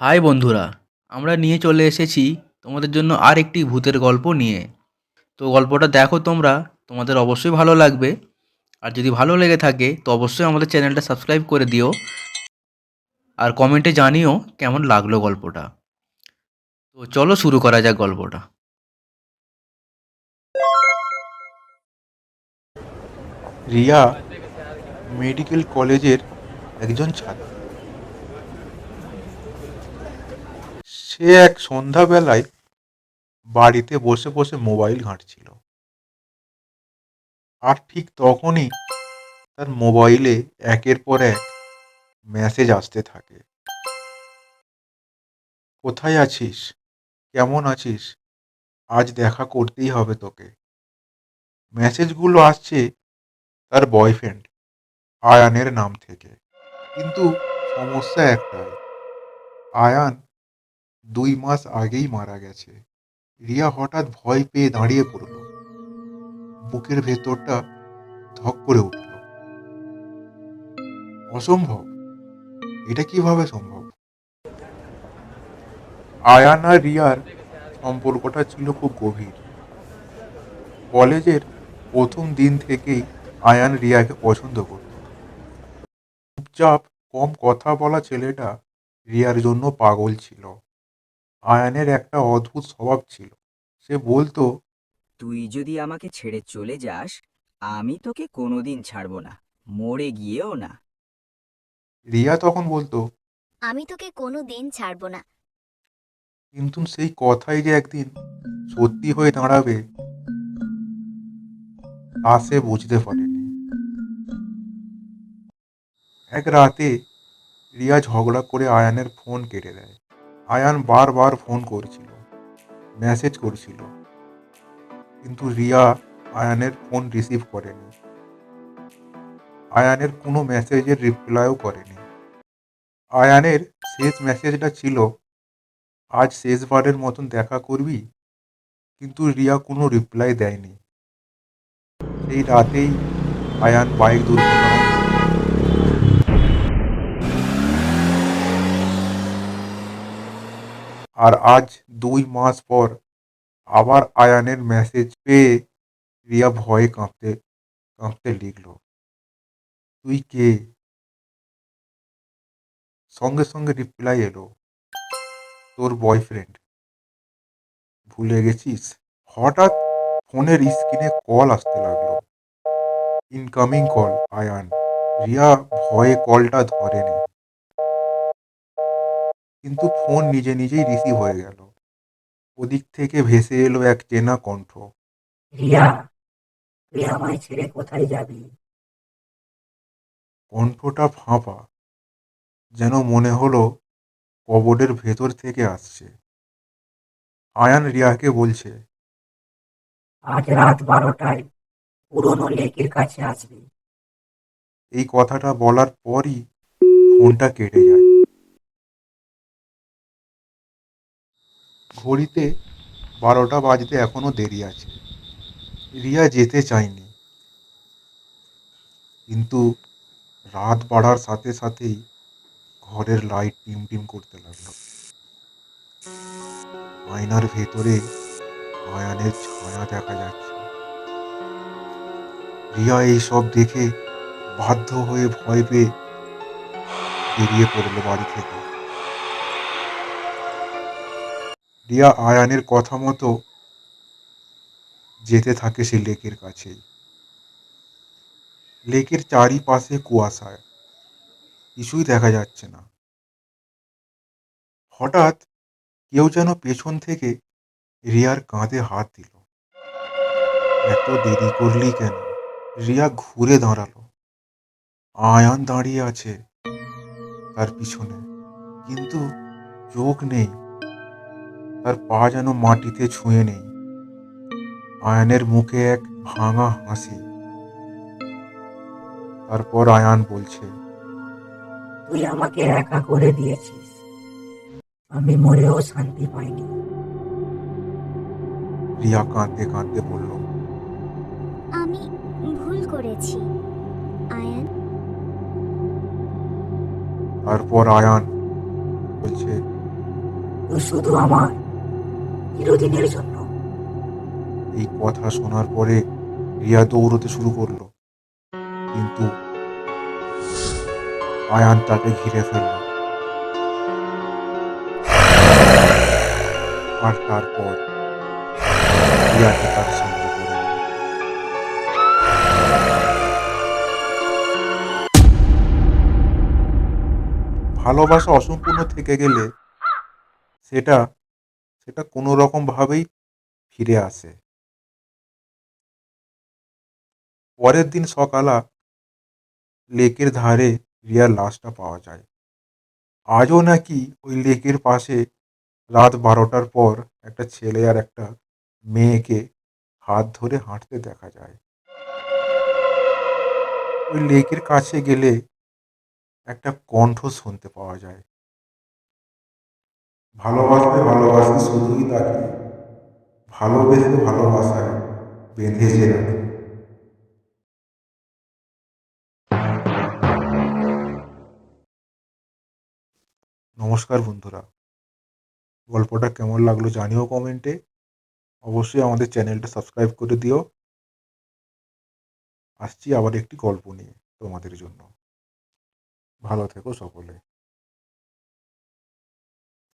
High বন্ধুরা, আমরা নিয়ে চলে এসেছি তোমাদের জন্য আর একটি ভূতের গল্প নিয়ে। তো গল্পটা দেখো তোমরা, তোমাদের অবশ্যই ভালো লাগবে। আর যদি ভালো লেগে থাকে, তো অবশ্যই আমাদের চ্যানেলটা সাবস্ক্রাইব করে দিও। আর কমেন্টে জানিও কেমন লাগল গল্পটা। তো চলো শুরু করা যাক গল্পটা। রিয়া মেডিকেল কলেজের একজন ছাত্র। সে এক সন্ধ্যাবেলায় বাড়িতে বসে বসে মোবাইল ঘাঁটছিল। আর ঠিক তখনই তার মোবাইলে একের পর এক মেসেজ আসতে থাকে। কোথায় আছিস? কেমন আছিস? আজ দেখা করতেই হবে তোকে। মেসেজগুলো আসছে তার বয়ফ্রেন্ড আয়ানের নাম থেকে। কিন্তু সমস্যা একটাই, আয়ান দুই মাস আগেই মারা গেছে। রিয়া হঠাৎ ভয় পেয়ে দাঁড়িয়ে পড়ল। বুকের ভেতরটা ধক করে উঠল। অসম্ভব। এটা কীভাবে সম্ভব? আয়ান আর রিয়ার সম্পর্কটা ছিল খুব গভীর। কলেজের প্রথম দিন থেকেই আয়ান রিয়াকে পছন্দ করত। চুপচাপ কম কথা বলা ছেলেটা রিয়ার জন্য পাগল ছিল। আয়ানের একটা অদ্ভুত স্বভাব ছিল। সে বলতো তুই যদি আমাকে ছেড়ে চলে যাস আমি তোকে কোনোদিন ছাড়ব না মরে গিয়েও না। রিয়া তখন বলতো আমি তোকে কোনো দিন ছাড়বো না। কিন্তু সেই কথাই যে একদিন সত্যি হয়ে দাঁড়াবে তা সে বুঝতে পারেনি। এক রাতে রিয়া ঝগড়া করে আয়ানের ফোন কেটে দেয়। আয়ান বারবার ফোন করছিল, মেসেজ করছিল, কিন্তু রিয়া আয়ানের ফোন রিসিভ করেনি। আয়ানের কোনো মেসেজের রিপ্লাইও করেনি। আয়ানের শেষ মেসেজটা ছিল, আজ শেষবারের মতন দেখা করবি? কিন্তু রিয়া কোনো রিপ্লাই দেয়নি। সেই রাতেই আয়ান বাইক দুর্ঘটনায় আর আজ দুই মাস পর আবার আয়ানের মেসেজ পেয়ে রিয়া ভয়ে কাঁপতে কাঁপতে লিখল, তুই কে? সঙ্গে সঙ্গে রিপ্লাই এলো, তোর বয়ফ্রেন্ড ভুলে গেছিস? হঠাৎ ফোনের স্ক্রিনে কল আসতে লাগল। Incoming call Ayaan. রিয়া ভয়ে কলটা ধরেনি। কিন্তু ফোন নিজে নিজেই রিসিভ হয়ে গেল। ওদিক থেকে ভেসে এলো এক চেনা কণ্ঠ। রিয়া তুই আমায় ছেড়ে কোথায় যাবি? কণ্ঠটা ফাঁপা যেন মনে হলো কবরের ভেতর থেকে আসছে। আয়ান রিয়াকে বলছে আজ রাত বারোটায় পুরনো লেকের কাছে আসবি। এই কথাটা বলার পরই ফোনটা কেটে যায়। ঘড়িতে বারোটা বাজতে এখনও দেরি আছে। রিয়া যেতে চায়নি। কিন্তু রাত বাড়ার সাথে সাথেই ঘরের লাইট টিম টিম করতে লাগল। আয়নার ভেতরে আয়ানের ছায়া দেখা যাচ্ছে। রিয়া এই সব দেখে বাধ্য হয়ে ভয় পেয়ে বেরিয়ে পড়ল বাড়ি থেকে। রিয়া আয়ানের কথা মতো যেতে থাকে সে লেকের কাছেই লেকের চারিপাশে কুয়াশায় কিছুই দেখা যাচ্ছে না। হঠাৎ কেউ যেন পেছন থেকে রিয়ার কাঁধে হাত দিল। এত দেরি করলি কেন? রিয়া ঘুরে দাঁড়াল। আয়ান দাঁড়িয়ে আছে তার পিছনে। কিন্তু চোখ নেই। তার পা যেন মাটিতে ছুঁয়ে নেই। আয়ানের মুখে এক ভাঙা হাসি। তারপর আয়ান বলছে তুই আমাকে একা করে দিয়েছিস। আমি মরেও শান্তি পাইনি। রিয়া কাঁদতে কাঁদতে বলল আমি ভুল করেছি আয়ান। তারপর আয়ান বলছে তুই শুধু আমার চিরদিনের জন্য। এই কথা শোনার পরে রিয়া দৌড়তে শুরু করল। কিন্তু আয়ান তাকে ঘিরে ফেলল। আর তারপর রিয়াকে তার সঙ্গে করে ভালোবাসা অসম্পূর্ণ থেকে গেলে সেটা সেটা কোনো রকম ভাবেই ফিরে আসে। পরের দিন সকালা লেকের ধারে রিয়ার লাশটা পাওয়া যায়। আজও নাকি ওই লেকের পাশে রাত বারোটার পর একটা ছেলে আর একটা মেয়েকে হাত ধরে হাঁটতে দেখা যায়। ওই লেকের কাছে গেলে একটা কণ্ঠ শুনতে পাওয়া যায়। ভালোবাসতে ভালোবাসতে শুধুই তাকে। ভালোবেসে ভালোবাসায় বেঁধেছে রাখে। নমস্কার বন্ধুরা। গল্পটা কেমন লাগল জানিও কমেন্টে। অবশ্যই আমাদের চ্যানেলটা সাবস্ক্রাইব করে দিও। আসছি আবার একটি গল্প নিয়ে তোমাদের জন্য। ভালো থেকো সকলে।